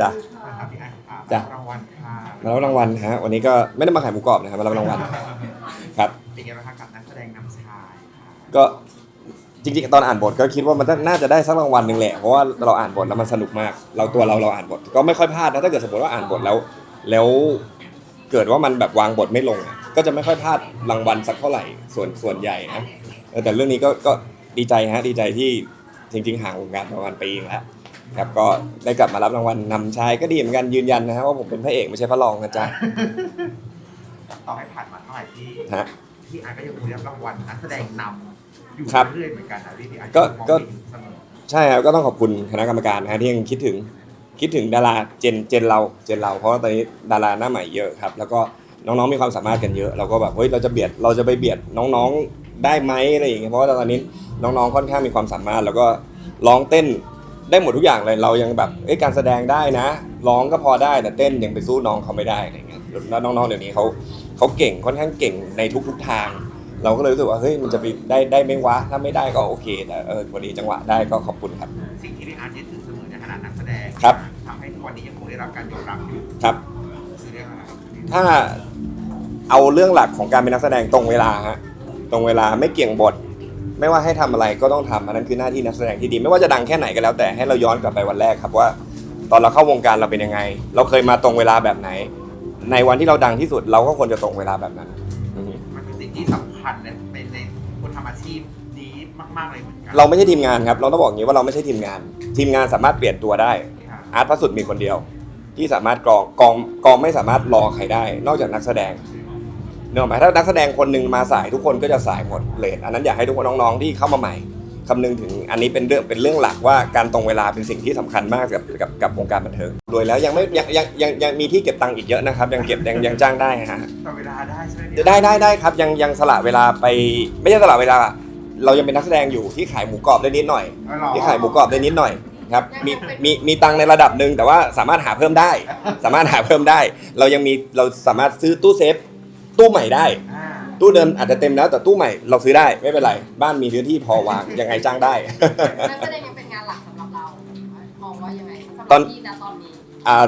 จ้ะครับพี่อันอ่าจ้ะ รางวัลค่ะมารับรางวัลฮะวันนี้ก็ไม่ได้มาขายหมูกรอบนะครับมารับรางวัลครับ เป็นไงบ้างคะกับนักแสดงนำชายค่ะก็จริงๆตอนอ่านบทก็คิดว่ามันน่าจะได้สักรางวัลหนึ่งแหละเพราะว่าเราอ่านบทแล้วมันสนุกมาก เราตัวเราเราอ่านบท ก็ไม่ค่อยพลาดนะถ้าเกิดสมมติว่าอ่านบทแล้ว แล้วเกิดว่ามันแบบวางบทไม่ลงอะก็จะไม่ค่อยพลาดรางวัลสักเท่าไหร่ส่วนส่วนใหญ่นะเออแต่เรื่องนี้ก็ก็ดีใจฮะดีใจที่จริง ๆห่างวงการประมาณปีนึงแล้ว ครับก็ได้กลับมารับรางวัลนำชายก็ดีเหมือนกันยืนยันนะฮะว่าผมเป็นพระเอกไม่ใช่พระรองนะจ๊ะต่อให้ผ่านมาเท่าไหร่ที่ฮะ พี่อันก็ยังคงได้รับรางวัลนักแสดงนำอยู่ครับเรื่อยๆเหมือนกันนะพี่พี่อันก็ก็ มองเห็นเสมอใช่ครับก็ต้องขอบคุณคณะกรรมการนะฮะที่ยังคิดถึงคิดถึงดาราเจนเจนเราเจนเรา เพราะว่าตอนนี้ดาราหน้าใหม่เยอะครับ แล้วก็น้องๆมีความสามารถกันเยอะ เราก็แบบเฮ้ยเราจะเบียดเราจะไปเบียดน้องๆได้ไหมอะไรอย่างเงี้ยเพราะว่าตอนนี้น้องๆค่อนข้างมีความสามารถ แล้วก็ร้องเต้น ได้หมดทุกอย่างเลยเรายังแบบเอ้ยการแสดงได้นะร้องก็พอได้แต่เต้นยังไปสู้น้องเขาไม่ได้อะไรเงี้ยแล้วน้องๆเดี๋ยวนี้เขาเขาเก่งค่อนข้างเก่งในทุกๆทาง เราก็เลยรู้สึกว่าเฮ้ยมันจะไปได้ได้ไหม่วะถ้าไม่ได้ก็โอเคแต่เออพอดีจังหวะได้ก็ขอบคุณครับ สิ่งที่พี่อันยึดถือเสมอในฐานะนักแสดงครับ ทำให้ทุกวันนี้ยังคงได้รับการยอมรับอยู่ครับ คือเรื่องอะไรครับถ้าเอาเรื่องหลักของการเป็นนักแสดงตรงเวลาฮะตรงเวลาไม่เกี่ยงบท ไม่ว่าให้ทำอะไรก็ต้องทำอันนั้นคือหน้าที่นักแสดงที่ดี ไม่ว่าจะดังแค่ไหนก็แล้วแต่ให้เราย้อนกลับไปวันแรกครับว่า ตอนเราเข้าวงการเราเป็นยังไง เราเคยมาตรงเวลาแบบไหน ในวันที่เราดังที่สุดเราก็ควรจะตรงเวลาแบบนั้นอือฮึมันเป็นสิ่งที่สำคัญในในในคนทำอาชีพนี้มากๆเลยเหมือนกัเราไม่ใช่ทีมงานครับ เราต้องบอกอย่างนี้ว่าเราไม่ใช่ทีมงาน ทีมงานสามารถเปลี่ยนตัวได้ค่ะอาร์ตพระสุดมีคนเดียว ที่สามารถกรองกองกองไม่สามารถรอใครได้ นอกจากนักแสดง เนกอะไหมถ้านักแสดงคนหนึ่งมาสายทุกคนก็จะสายหมดเลยอันนั้นอยากให้ทุกคนน้องๆที่เข้ามาใหม่คำนึงถึงอันนี้เป็นเรื่องเป็นเรื่องหลักว่าการตรงเวลาเป็นสิ่งที่สำคัญมากกับกับกับวงการบันเทิงโดยแล้วยังไม่ยังยังยังยังมีที่เก็บตังค์อีกเยอะนะครับ ยังเก็บยังยังจ้างได้ฮะต่อเวลาได้ใช่ไหมพี่ได้ได้ได้ครับยังยังสละเวลาไปไม่ใช่สละเวลา เรายังเป็นนักแสดงอยู่ที่ขายหมูกรอบได้นิดหน่อยอ๋อเหรอที่ขายหมูกรอบได้นิดหน่อยครับมีมีมีตังค์ในระดับหนึ่งแต่ว่าสามารถหาเพิ่มได้ สามารถหาเพิ่มได้ เรายังมีเราสามารถซื้อตู้เซฟ ตู้ใหม่ได้อ่าตู้เดิมอาจจะเต็มแล้วแต่ตู้ใหม่เราซื้อได้ไม่เป็นไร บ้านมีพื้นที่พอวาง ยังไงจ้างได้ นักแสดงยังเป็นงานหลักสำหรับเรามองว่ายังไงสำหรับตอนพี่นะตอนนี้อ่า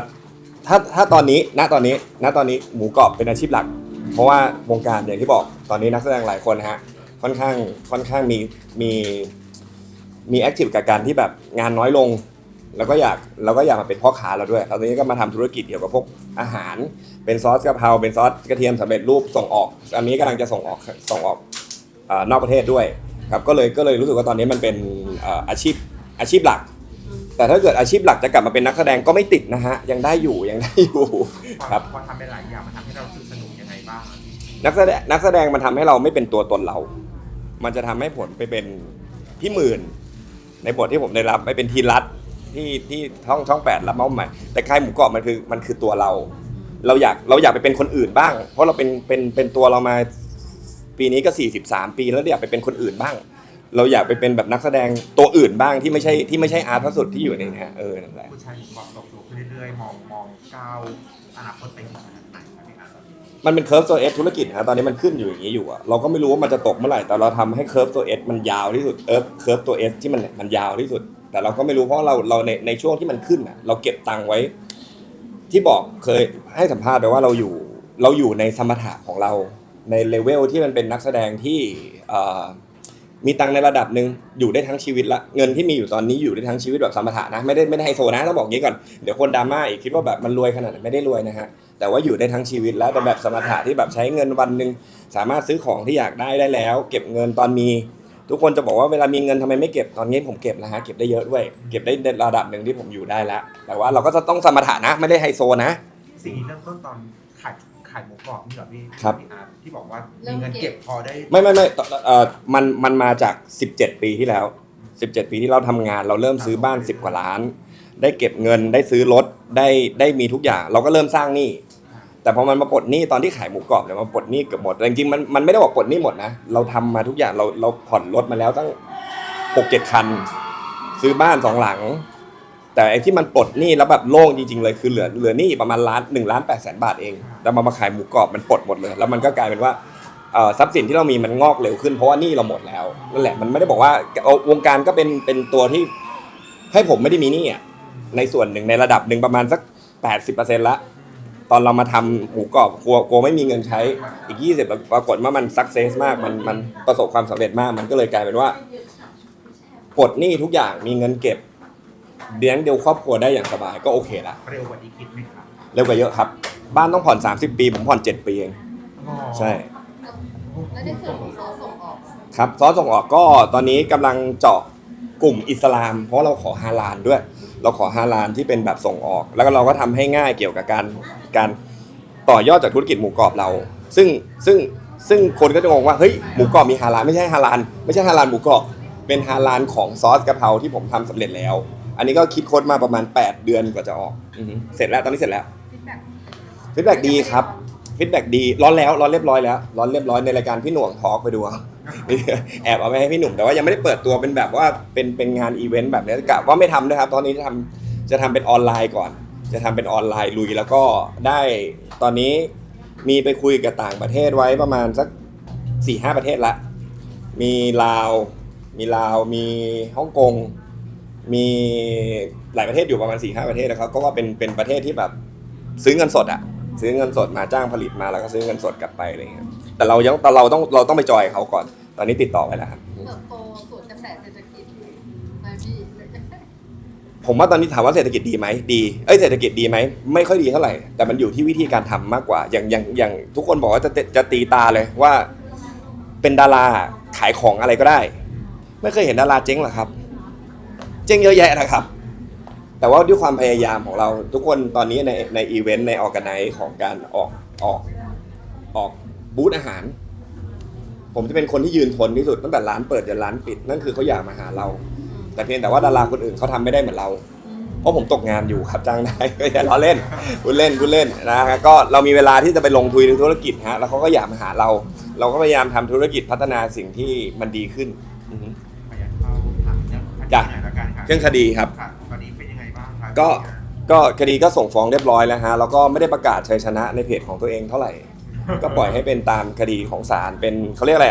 ถ้าถ้าตอนนี้ณตอนนี้ณตอนนี้หมูกรอบเป็นอาชีพหลัก เพราะว่าวงการอย่างที่บอกตอนนี้นักแสดงหลายคนนะฮะค่อนข้างค่อนข้างมีมีมีแอคทีฟกับการที่แบบงานน้อยลง แล้วก็อยากเราก็อยากมาเป็นพ่อค้าเราด้วยเราตอนนี้ก็มาทำธุรกิจเกี่ยวกับพวกอาหาร เป็นซอสกะเพราเป็นซอสกระเทียมสำเร็จรูปส่งออกอันนี้กำลังจะส่งออกส่งออกเอ่อนอกประเทศด้วยครับก็เลยก็เลยรู้สึกว่าตอนนี้มันเป็นเอ่ออาชีพอาชีพหลัก แต่ถ้าเกิดอาชีพหลักจะกลับมาเป็นนักแสดงก็ไม่ติดนะฮะยังได้อยู่ยังได้อยู่ครับพอทำเป็นหลายอย่างมันทำให้เรารู้สึกสนุกยังไงบ้างนักแสดงนักแสดงมันทำให้เราไม่เป็นตัวตนเรา มันจะทำให้ผลไปเป็นพี่หมื่น ในบทที่ผมได้รับไปเป็นทีรัต ที่ที่ช่องช่องแปดรับมอบหมายแต่ค่ายหมูกรอบมันคือมันคือตัวเรา เราอยากเราอยากไปเป็นคนอื่นบ้าง เพราะเราเป็นเป็นเป็นตัวเรามาปีนี้ก็ 43 ปีแล้วเราอยากไปเป็นคนอื่นบ้าง เราอยากไปเป็นแบบนักแสดงตัวอื่นบ้างที่ไม่ใช่ที่ไม่ใช่อาร์ตพระสุดที่อยู่ในเนี้ยเออนั่นแหละผู้ชายมีความโตโตขึ้นเรื่อยๆมองมองก้าวอนาคตไปถึงขนาดไหนครับพี่อันมันเป็นเคิร์ฟตัวเอสธุรกิจนะตอนนี้มันขึ้นอยู่อย่างนี้อยู่อะเราก็ไม่รู้ว่ามันจะตกเมื่อไหร่แต่เราทำให้เคิร์ฟตัวเอสมันยาวที่สุดเอิร์ฟเคิร์ฟตัวเอสที่มันมันยาวที่สุด แต่เราก็ไม่รู้เพราะเราเราในในช่วงที่มันขึ้นอะ เราเก็บตังค์ไว้ ที่บอกเคยให้สัมภาษณ์ไปว่าเราอยู่เราอยู่ในสมถะของเรา ในเลเวลที่มันเป็นนักแสดงที่มีตังค์ในระดับหนึ่งอยู่ได้ทั้งชีวิตละเงินที่มีอยู่ตอนนี้อยู่ได้ทั้งชีวิตแบบสมถะนะไม่ได้ไม่ได้ไฮโซนะต้องบอกงี้ก่อนเดี๋ยวคนดราม่าอีกคิดว่าแบบมันรวยขนาดไหนไม่ได้รวยนะฮะแต่ว่าอยู่ได้ทั้งชีวิตแล้วแต่แบบสมถะที่แบบใช้เงินวันหนึ่งสามารถซื้อของที่อยากได้ได้แล้ว เก็บเงินตอนมี ทุกคนจะบอกว่าเวลามีเงินทำไมไม่เก็บตอนนี้ผมเก็บนะฮะเก็บได้เยอะด้วย เก็บได้ในระดับหนึ่งที่ผมอยู่ได้แล้ว แต่ว่าเราก็จะต้องสมถะนะไม่ได้ไฮโซนะ สิ่งนี้เริ่มต้นตอนขายขายหมูกรอบนี่เหรอพี่ครับ พี่อาร์ตที่บอกว่ามีเงินเก็บพอได้ไม่ไม่ไม่เอ่อมันมันมาจาก 17 ปีที่แล้ว 17 ปีที่เราทำงาน เราเริ่มซื้อบ้าน 10 กว่าล้าน ได้เก็บเงินได้ซื้อรถได้ได้มีทุกอย่าง เราก็เริ่มสร้างหนี้ แต่พอมันมาปลดหนี้ตอนที่ขายหมูกรอบเนี่ยมันปลดหนี้เกือบหมดแต่จริงๆมันมันไม่ได้บอกปลดหนี้หมดนะเราทำมาทุกอย่างเราเราผ่อนรถมาแล้วตั้งหกเจ็ดคัน ซื้อบ้านสองหลัง แต่ไอ้ที่มันปลดหนี้แล้วแบบโล่งจริงๆเลยคือเหลือเหลือหนี้ประมาณล้านหนึ่งล้านแปดแสนบาทเองแต่มามาขายหมูกรอบมันปลดหมดเลย แล้วมันก็กลายเป็นว่าเอ่อทรัพย์สินที่เรามีมันงอกเร็วขึ้นเพราะว่าหนี้เราหมดแล้วนั่นแหละมันไม่ได้บอกว่าเอาวงการก็เป็นเป็นตัวที่ให้ผมไม่ได้มีหนี้อะในส่วนหนึ่งในระดับหนึ่งประมาณสัก 80%ละ ตอนเรามาทำหมูกรอบกลัวกลัวไม่มีเงินใช้อีก 20ปรากฏว่ามันสักเซสมากมันมันประสบความสำเร็จมาก มันก็เลยกลายเป็นว่าปลดหนี้ทุกอย่างมีเงินเก็บเลี้ยงเดียวครอบครัวได้อย่างสบายก็โอเคละเร็วกว่าที่คิดไหมครับเร็วกว่าเยอะครับ บ้านต้องผ่อน 30 ปี ผมผ่อน 7 ปีเอง ใช่และในส่วนของซอสส่งออกครับซอสส่งออกก็ตอนนี้กำลังเจาะกลุ่มอิสลาม เพราะเราขอฮาลาลด้วย เราขอฮาลาลที่เป็นแบบส่งออก แล้วก็เราก็ทำให้ง่ายเกี่ยวกับการการต่อยอดจากธุรกิจหมูกรอบเรา ซึ่งซึ่งซึ่งคนก็จะงงว่าเฮ้ยหมูกรอบมีฮาลาลไม่ใช่ฮาลาลไม่ใช่ฮาลาลหมูกรอบเป็นฮาลาลของซอสกะเพราที่ผมทำสำเร็จแล้ว อันนี้ก็คิดค้นมาประมาณ 8 เดือนกว่าจะออกอือฮึเสร็จแล้วตอนนี้เสร็จแล้วฟีดแบ็กฟีดแบ็กดีครับฟีดแบ็กดีร้อนแล้วร้อนเรียบร้อยแล้วร้อนเรียบร้อยในรายการพี่หน่วงทอล์กไปดูเอา แอบเอาไปให้พี่หนุ่มแต่ว่ายังไม่ได้เปิดตัวเป็นแบบว่าเป็นเป็นงานอีเวนต์แบบนี้กะว่าไม่ทำนะครับ ตอนนี้จะทำจะทำเป็นออนไลน์ก่อน จะทำเป็นออนไลน์ลุยแล้วก็ได้ตอนนี้มีไปคุยกับต่างประเทศไว้ประมาณสักสี่ห้าประเทศละ มีลาว มีลาว มีฮ่องกง มีหลายประเทศอยู่ประมาณสี่ห้าประเทศนะครับ ก็ว่าเป็นเป็นประเทศที่แบบซื้อเงินสดอะซื้อเงินสดมาจ้างผลิตมาแล้วก็ซื้อเงินสดกลับไปอะไรเงี้ย แต่เรายังแต่เราต้องเราต้องไปจอยเขาก่อน ตอนนี้ติดต่อไปแล้วครับ เติบโตสวนกระแสเศรษฐกิจไหมพี่ผมว่าตอนนี้ถามว่าเศรษฐกิจดีไหมดี เอ้ยเศรษฐกิจดีไหมไม่ค่อยดีเท่าไหร่ แต่มันอยู่ที่วิธีการทำมากกว่า อย่างอย่างอย่างทุกคนบอกว่าจะจะตีตาเลยว่า เป็นดาราขายของอะไรก็ได้ ไม่เคยเห็นดาราเจ๊งหรอกครับ เจ๊งเยอะแยะนะครับ แต่ว่าด้วยความพยายามของเรา ทุกคนตอนนี้ในในอีเวนต์ในออแกไนซ์ของการออกออกออก บูธอาหาร ผมจะเป็นคนที่ยืนทนที่สุดตั้งแต่ร้านเปิดจนร้านปิด นั่นคือเขาอยากมาหาเรา แต่เพียงแต่ว่าดาราคนอื่นเขาทำไม่ได้เหมือนเรา เพราะผมตกงานอยู่ครับจ้างได้ก็อย่าล้อเล่นพูดเล่นพูดเล่นนะฮะก็เรามีเวลาที่จะไปลงทุนในธุรกิจฮะแล้วเขาก็อยากมาหาเรา เราก็พยายามทำธุรกิจพัฒนาสิ่งที่มันดีขึ้นอือฮึขออนุญาตเข้าถามเรื่องคดีจ้ะหน่อยละกันครับเรื่องคดีครับค่ะตอนนี้เป็นยังไงบ้างครับก็ก็คดีก็ส่งฟ้องเรียบร้อยแล้วฮะแล้วก็ไม่ได้ประกาศชัยชนะในเพจของตัวเองเท่าไหร่ ก็ปล่อยให้เป็นตามคดีของศาลเป็นเขาเรียกอะไร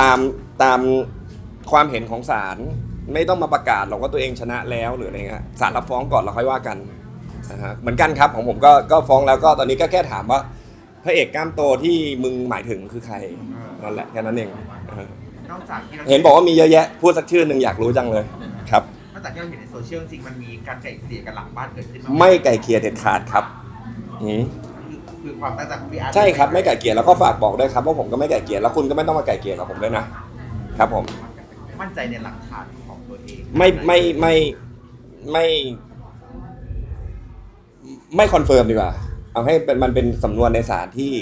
ตามตามความเห็นของศาลไม่ต้องมาประกาศหรอกว่าตัวเองชนะแล้วหรืออะไรเงี้ยศาลรับฟ้องก่อนเราค่อยว่ากันนะฮะเหมือนกันครับของผมก็ก็ฟ้องแล้วก็ตอนนี้ก็แค่ถามว่าพระเอกกล้ามโตที่มึงหมายถึงคือใครนั่นแหละแค่นั้นเองเออนอกจากที่เราเห็นบอกว่ามีเยอะแยะพูดสักชื่อหนึ่งอยากรู้จังเลยครับนอกจากที่เราเห็นในโซเชียลจริงๆมันมีการไก่เกลี่ยกันหลังบ้านเกิดขึ้นบ้างหไม่ไก่เกลียเด็ดขาดครับอืม คือคือความตั้งใจของพี่อาร์ตใช่ครับไม่ไก่เกลียแล้วก็ฝากบอกด้วยครับว่าผมก็ไม่ไก่เกลียแล้วคุณก็ไม่ต้องมาไก่เกลียกับผมด้วยนะครับผมมั่นใจในหลักฐานของตัวเองไม่ไม่ไม่ไม่ไม่คอนเฟิร์มดีกว่า เอาให้เป็นมันเป็นสำนวนในศาลที่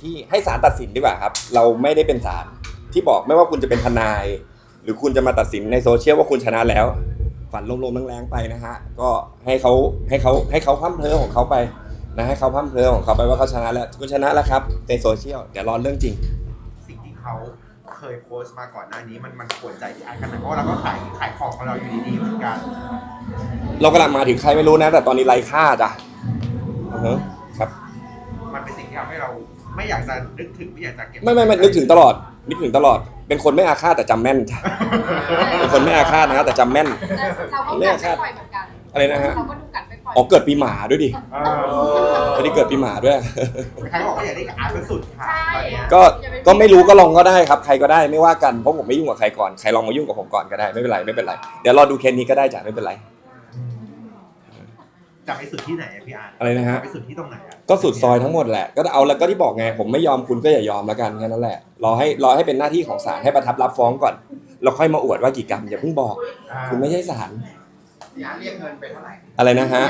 ที่ให้ศาลตัดสินดีกว่าครับ เราไม่ได้เป็นศาลที่บอกไม่ว่าคุณจะเป็นทนาย หรือคุณจะมาตัดสินในโซเชียลว่าคุณชนะแล้ว ฝันลมๆแรงๆไปนะฮะ ก็ให้เขาให้เขาให้เขาพั่มเพลอของเขาไป นะให้เขาพั่มเพลอของเขาไปว่าเขาชนะแล้วคุณชนะแล้วครับในโซเชียลเดี๋ยวรอเรื่องจริง สิ่งที่เขาเคยโพสต์มาก่อนหน้านี้มันมันปวดใจพี่อาร์ตขนาดเพราะว่าเราก็ขายขายของของเราอยู่ดีๆเหมือนกัน เรากำลังมาถึงใครไม่รู้นะ แต่ตอนนี้ไร้ค่าจ้ะอือฮึครับ มันเป็นสิ่งที่ทำให้เราไม่อยากจะนึกถึงไม่อยากจะเก็บไม่ไม่ไม่นึกถึงตลอดนึกถึงตลอด เป็นคนไม่อาฆาตแต่จำแม่นจ้ะเป็นคนไม่อาฆาตนะครับแต่จำแม่น เราก็กัดไม่ปล่อยเหมือนกัน อะไรนะฮะ เราก็ดูกัดไม่ปล่ อยอ๋อเกิดปีหมาด้วยดิเออไม่ได้เกิดปีหมาด้วย ใครบอกว่าอยากได้กับอาร์ตเป็นสุดค่ะตอนเนี้ยก็ก็ไม่รู้ก็ลองก็ได้ครับ ใครก็ได้ไม่ว่ากันเพราะผมไม่ยุ่งกับใครก่อนใครลองมายุ่งกับผมก่อนก็ได้ไม่เป็นไรไม่เป็นไรเดี๋ยวรอดูเคสนี้ก็ได้จ้ะไม่เป็นไร จะไปสุดที่ไหนอะพี่อาร์ตอะไรนะฮะ จไปสุดที่ตรงไหนอะก็สุดซอยทั้งหมดแหละก็เอาแล้วก็ที่บอกไงผมไม่ยอมคุณก็อย่ายอมแล้วกันแค่นั้นแหละรอให้รอให้เป็นหน้าที่ของศาลให้ประทับรับฟ้องก่อนเราค่อยมาอวดว่ากี่กรรมอย่าเพิ่งบอกคุณไม่ใช่ศาล พี่อาร์ตเรียกเงินไปเท่าไหร่อะไรนะฮะ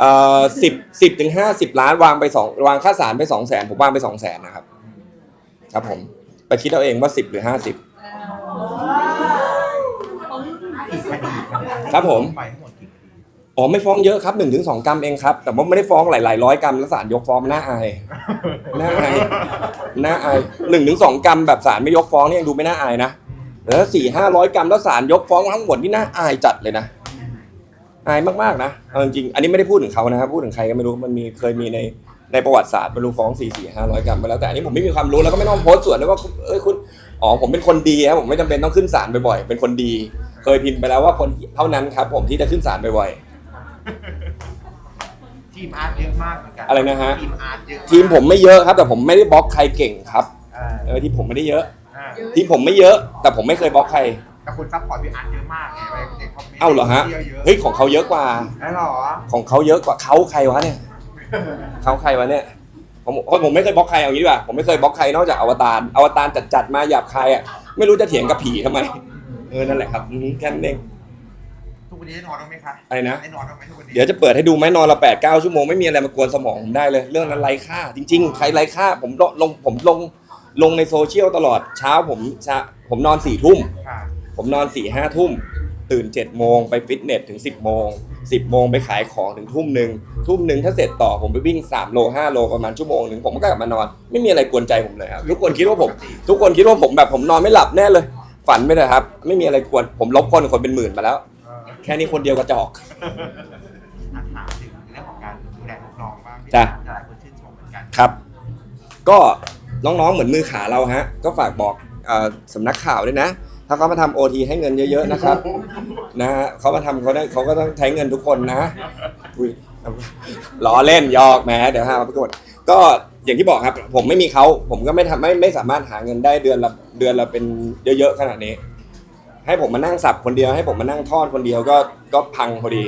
เอ่อสิบสิบถึงห้าสิบล้านวางไปสองวางค่าศาลไปสองแสนผมวางไปสองแสนนะครับ ครับผม ไปคิดเอาเองว่าสิบหรือห้าสิบกี่คดีครับผมไปทั้งหมดกี่คดีอ๋อไม่ฟ้องเยอะครับหนึ่งถึงสองกรัมเองครับ แต่ว่าไม่ได้ฟ้องหลายๆร้อยกรัมแล้วศาลยกฟ้องน่าอายน่าอายน่าอายหนึ่งถึงสองกรัมแบบศาลไม่ยกฟ้องนี่ยังดูไม่น่าอายนะแล้วสี่ห้าร้อยกรัมแล้วศาลยกฟ้องทั้งหมดนี่น่าอายจัดเลยนะ อายมากๆนะเอาจริงๆอันนี้ไม่ได้พูดถึงเขานะครับพูดถึงใครก็ไม่รู้มันมีเคยมีในในประวัติศาสตร์ไม่รู้ฟ้องสี่สี่ห้าร้อยกรัมไปแล้วแต่อันนี้ผมไม่มีความรู้แล้วก็ไม่ต้องโพสต์ส่วนด้วยว่าเอ้ยคุณอ๋อผมเป็นคนดีครับผมไม่จำเป็นต้องขึ้นศาลบ่อยๆเป็นคนดี เคยพิมพ์ไปแล้วว่าคนเท่านั้นครับ ผมที่จะขึ้นศาลบ่อยทีมอาร์ตเยอะมากเหมือนกันอะไรนะฮะ ทีมอาร์ตเยอะากๆทีมผมไม่เยอะครับ แต่ผมไม่ได้บล็อกใครเก่งครับเออเออที่ผมไม่ได้เยอะ อ่าทีมผมไม่เยอะ แต่ผมไม่เคยบล็อกใคร แต่คุณซัพพอร์ตพี่อาร์ตเยอะมากไงไปเด็กคอมเมนต์เอ้าเหรอฮะที่ยวเยอะเฮ้ย ของเขาเยอะกว่าแล้วเหรอของเขาเยอะกว่าเขาใครวะเนี่ย เขาใครวะเนี่ย ผมผมผมไม่เคยบล็อกใครเอางี้ดีกว่า ผมไม่เคยบล็อกใครนอกจากอวตาร อวตารจัดจัดๆมาหยาบใครอะ ไม่รู้จะเถียงกับผีทำไม เออ นั่นแหละครับอืมแค่นั้นเองทุกวันนี้ได้นอนบ้างไหมคะอะไรนะ ได้นอนบ้างไหมทุกวันนี้เดี๋ยวจะเปิดให้ดูไหมนอนละแปดเก้าชั่วโมงไม่มีอะไรมากวนสมองผมได้เลย เรื่องนั้นไร้ค่า จริง ๆ ใครไร้ค่า ผมลงลงผมลงลงในโซเชียลตลอดเช้าผมเช้าผมนอนสี่ทุ่ม ค่ะ ผมนอนสี่ห้าทุ่มตื่นเจ็ดโมงไปฟิตเนสถึงสิบโมงสิบโมงไปขายของถึงทุ่มหนึ่งทุ่มหนึ่งถ้าเสร็จต่อผมไปวิ่งสามโลห้าโลประมาณชั่วโมงหนึ่งผมก็กลับมานอน ไม่มีอะไรกวนใจผมเลยครับทุกคนคิดว่าผม ทุกคนคิดว่าผมแบบผมนอนไม่หลับแน่เลย ฝันไม่ได้ครับ ไม่มีอะไรกวนผมลบคนคนเป็นหมื่นมาแล้วเออแค่นี้คนเดียวกระจอกอะถามถึงเรื่องของการดูแลลูกน้องบ้างพี่จ้ะหลายคนชื่นชมเหมือนกันครับ ก็น้องๆเหมือนมือขาเราฮะ ก็ฝากบอกเอ่อสำนักข่าวด้วยนะ ถ้าเขามาทำโอทีให้เงินเยอะๆนะครับ นะฮะเขามาทำเขาได้เขาก็ต้องใช้เงินทุกคนนะอุ้ยล้อเล่นหยอกแหมเดี๋ยวหามาประกวดก็อย่างที่บอกครับ ผมไม่มีเขาผมก็ไม่ทำไม่ไม่สามารถหาเงินได้เดือนละเดือนละเป็นเยอะๆขนาดนี้ ให้ผมมานั่งสับคนเดียว ให้ผมมานั่งทอดคนเดียวก็ก็พังพอดี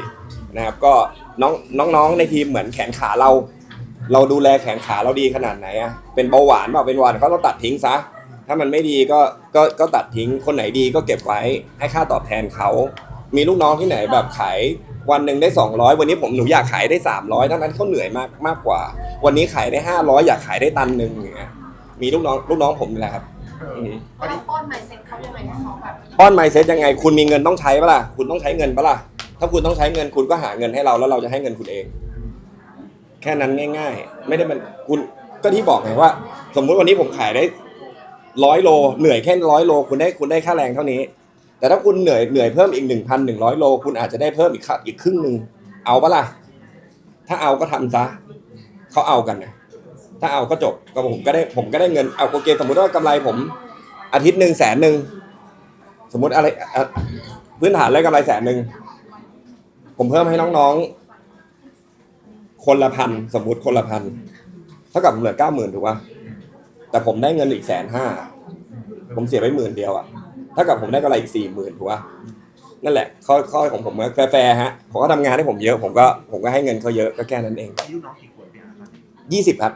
นะครับ ก็น้องน้องๆในทีมเหมือนแขนขาเรา เราดูแลแขนขาเราดีขนาดไหนอะเป็นเบาหวานเปล่าเป็นหวานเขาต้องตัดทิ้งซะ ถ้ามันไม่ดีก็ก็ก็ตัดทิ้งคนไหนดีก็เก็บไว้ให้ค่าตอบแทนเขา มีลูกน้องที่ไหนแบบขายวันหนึ่งได้ 200 วันนี้ผมหนูอยากขายได้ 300ทั้งนั้นเขาเหนื่อยมากมากกว่า วันนี้ขายได้ 500 อยากขายได้ตันหนึ่งอย่างเงี้ยมีลูกน้องลูกน้องผมนี่แหละครับเอออืมตอนเรานี้ป้อนไมเซ็ตเขายังไงให้เขาแบบป้อนไมเซ็ตยังไง คุณมีเงินต้องใช้ปะล่ะคุณต้องใช้เงินปะล่ะถ้าคุณต้องใช้เงินคุณก็หาเงินให้เราแล้วเราจะให้เงินคุณเอง แค่นั้นง่าย ๆ ไม่ได้มันคุณก็ที่บอกไงว่า สมมุติวันนี้ผมขายได้ ร้อยโลเหนื่อยแค่ร้อยโลคุณได้คุณได้ค่าแรงเท่านี้ แต่ถ้าคุณเหนื่อยเหนื่อยเพิ่มอีกหนึ่งพันหนึ่งร้อยโลคุณอาจจะได้เพิ่มอีกค่าอีกครึ่งหนึ่งเอาปะล่ะถ้าเอาก็ทำซะเขาเอากันนะถ้าเอาก็จบก็ผมก็ได้ผมก็ได้เงินเอาโอเคสมมุติว่ากำไรผมอาทิตย์หนึ่งแสนหนึ่งสมมติอะไระพื้นฐานเลยกำไรแสนหนึ่งผมเพิ่มให้น้องๆ คนละพันสมมติคนละพันเท่ากับเหลือเก้าหมื่นถูกป่ะ แต่ผมได้เงินอีกแสนห้าผมเสียไปหมื่นเดียวอะเท่ากับผมได้กำไรอีกสี่หมื่นถูกป่ะนั่นแหละข้อข้อของผมก็แฟร์ๆฮะผมก็ทำงานให้ผมเยอะ ผมก็ผมก็ให้เงินเขาเยอะก็แค่นั้นเองมีลูกน้องกี่คนพี่อาร์ตตอนนี้ยี่สิบครับ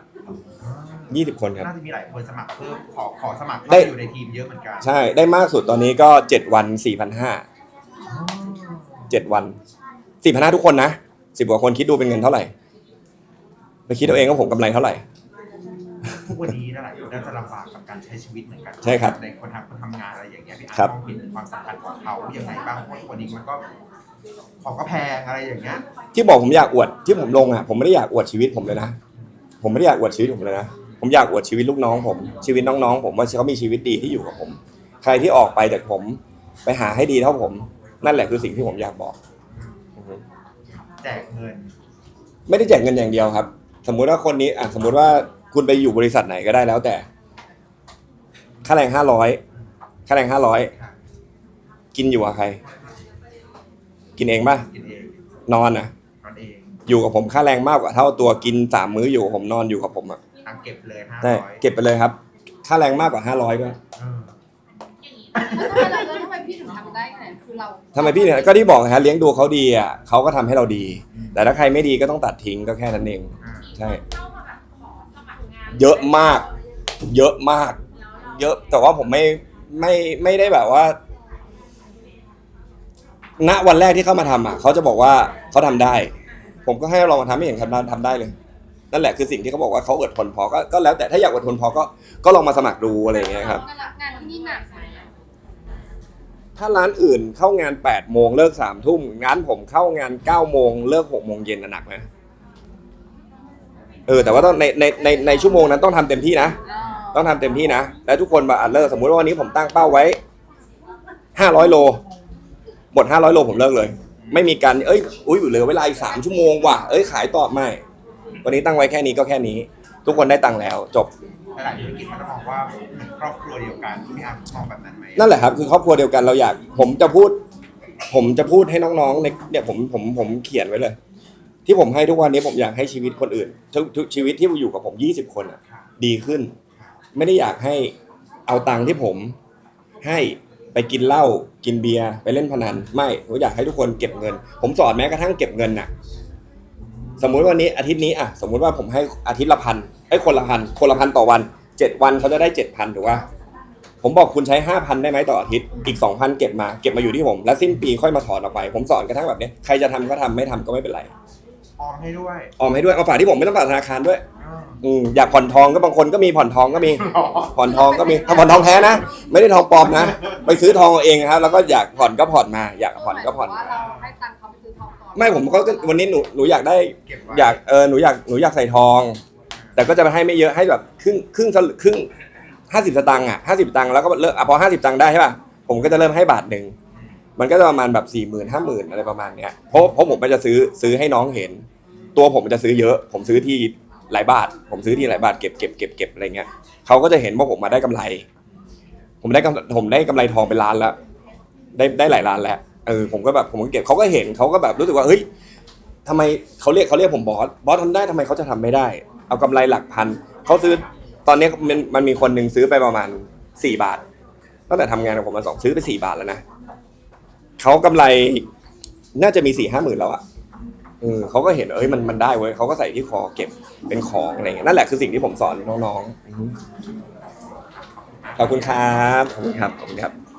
ยี่สิบคนครับ น่าจะมีหลายคนสมัครเพิ่มขอขอสมัครเข้าได้ไปอยู่ในทีมเยอะเหมือนกันใช่ได้มากสุดตอนนี้ก็เจ็ดวันสี่พันห้าเจ็ดวันสี่พันห้าทุกคนนะสิบกว่าคนคิดดูเป็นเงินเท่าไหร่ไปคิดเอาเองว่าผมกำไรเท่าไหร่ทุก วันนี้หลายคนน่าจะลำบากกับการใช้ชีวิตเหมือนกันใช่ครับในคนทำคนทำงานอะไรอย่างเงี้ยพี่อาครัร์บตมองเห็นความสำคัญของเขาอย่างไรบ้างเพราะว่าวันนี้มันก็ของก็แพงอะไรอย่างเงี้ยที่บอกผมอยากอวดที่ผมลงอะผมไม่ได้อยากอวดชีวิตผมเลยนะ ผมไม่ได้อยากอวดชีวิตผมเลยนะผมอยากอวดชีวิตลูกน้องผมชีวิตน้องๆ ผมว่าเขามีชีวิตดีที่อยู่กับผม ใครที่ออกไปจากผม ไปหาให้ดีเท่าผม นั่นแหละคือสิ่งที่ผมอยากบอกอือฮึแจกเงิน ไม่ได้แจกเงินอย่างเดียวครับ สมมุติว่าคนนี้อะสมมุติว่า คุณไปอยู่บริษัทไหนก็ได้แล้วแต่ ค่าแรงห้าร้อยค่าแรงห้าร้อยกินอยู่กับใคร กินเองป่ะกินเองนอนอะตอนเองอยู่กับผมค่าแรงมากกว่าเท่าตัวกินสามมื้ออยู่กับผมนอนอยู่กับผมอะตังเก็บเลยห้าใช่ร้อยเก็บไปเลยครับ ค่าแรงมากกว่าห้าร้อยด้วยเออแล้วทำไมเราแล้วทำไมพี่ถึงทำได้ขนาดนั้นคือเราทำไมพี่เนี่ยก็ที่บอกฮะเลี้ยงดูเขาดีอะเขาก็ทำให้เราดี แต่ถ้าใครไม่ดีก็ต้องตัดทิ้งก็แค่นั้นเอง อ่าใช่ เยอะมาก เยอะมาก เยอะแต่ว่าผมไม่ไม่ไม่ได้แบบว่า ณวันแรกที่เข้ามาทำอะเขาจะบอกว่าเขาทำได้ ผมก็ให้ลองมาทำไม่เห็นทำทำได้เลย นั่นแหละคือสิ่งที่เขาบอกว่าเขาอดทนพอก็ก็แล้วแต่ถ้าอยากอดทนพอก็ก็ลองมาสมัครดูอะไรอย่างเงี้ยครับงานที่นี่หนักไหมอะถ้าร้านอื่นเข้างาน8ปดโมงเลิกสามทุ่มงานผมเข้างาน9ก้าโมงเลิกหกโมงเย็นน่ะหนักนะ เออแต่ว่าต้องในในในในชั่วโมงนั้นต้องทำเต็มที่นะเต้องทำเต็มที่นะ แล้วทุกคนมาอัดเลิกสมมุติว่าวันนี้ผมตั้งเป้าไว้ห้าร้อยโลหมดห้าร้อยโลผมเลิกเลย ไม่มีการเอ้ยอุ้ยเหลือเวลาอีกสามชั่วโมงว่ะเอ้ยขายต่อไม่ วันนี้ตั้งไว้แค่นี้ก็แค่นี้ ทุกคนได้ตังค์แล้วจบหลายธุรกิจเขาจะมองว่าเหมือนครอบครัวเดียวกันพี่อาร์ตมองแบบนั้นไหมนั่นแหละครับคือครอบครัวเดียวกันเราอยากผมจะพูด ผมจะพูดให้น้องๆในเนี่ยผมผมผมเขียนไว้เลย ที่ผมให้ทุกวันนี้ผมอยากให้ชีวิตคนอื่นทุกทุกชีวิตที่อยู่กับผมยี่สิบคนอะค่ะ ดีขึ้น ไม่ได้อยากให้เอาตังค์ที่ผมให้ไปกินเหล้ากินเบียร์ไปเล่นพนันไม่ผมอยากให้ทุกคนเก็บเงิน ผมสอนแม้กระทั่งเก็บเงินน่ะ สมมุติวันนี้อาทิตย์นี้อะสมมุติว่าผมให้อาทิตย์ละพันไอ้ยคนละพันคนละพันต่อวันเจ็ดวันเขาจะได้เจ็ดพันถูกป่ะผมบอกคุณใช้ห้าพันได้ไหมต่ออาทิตย์อีกสองพันเก็บมาเก็บมาอยู่ที่ผม แล้วสิ้นปีค่อยมาถอนออกไป ผมสอนกระทั่งแบบนี้ใครจะทำก็ทำไม่ทำก็ไม่เป็นไร ออมให้ด้วยออมให้ด้วยเอาฝากที่ผมไม่ต้องฝากธนาคารด้วยอ่าอืมอยากผ่อนทองก็บางคนก็มีผ่อนทองก็มี หรอผ่อนทองก็มีถ้าผ่อนทองแท้นะ ไม่ได้ทองปลอมนะ ไปซื้อทองเอาเองครับ แล้วก็อยากผ่อนก็ผ่อนมา อยากผ่อนก็ผ่อนว่ามา เราให้ตังค์เขาไปซื้อทองก่อนไม่ผมก็วันนี้หนูหนูอยากได้ เก็บไว้อยากเออหนูอยากหนูอยากใส่ทอง แต่ก็จะไปให้ไม่เยอะให้แบบครึ่งครึ่งสลึงครึ่งห้าสิบสตางค์อะห้าสิบตังค์แล้วก็เลิกอะพอห้าสิบตังค์ได้ใช่ป่ะผมก็จะเริ่มให้บาทหนึ่ง มันก็จะประมาณแบบสี่หมื่นห้าหมื่นอะไรประมาณเนี้ยเพราะเพราะผมก็จะซื้อซื้อให้น้องเห็น ตัวผมจะซื้อเยอะ ผมซื้อที่หลายบาท ผมซื้อที่หลายบาทเก็บเก็บเก็บเก็บอะไรเงี้ยเขาก็จะเห็นว่าผมมาได้กำไร ผมได้กำผมได้กำไรทองเป็นล้านแล้ว ได้ได้หลายล้านแล้วเออผมก็แบบผมก็เก็บเขาก็เห็นเขาก็แบบรู้สึกว่าเฮ้ยทำไมเขาเรียกเขาเรียกผมบอสบอสทำได้ทำไมเขาจะทำไม่ได้ เอากำไรหลักพันเขาซื้อตอนนี้มันมันมีคนหนึ่งซื้อไปประมาณสี่บาทตั้งแต่ทำงานกับผมมาสองซื้อไปสี่บาทแล้วนะ เขากำไรน่าจะมีสี่ห้าหมื่นแล้วอะเออเขาก็เห็นเอ้ยมันมันได้เว้ยเขาก็ใส่ที่คอเก็บเป็นของอะไรเงี้ยนั่นแหละคือสิ่งที่ผมสอนน้องๆขอบคุณครับขอบคุณครับขอบคุณครับ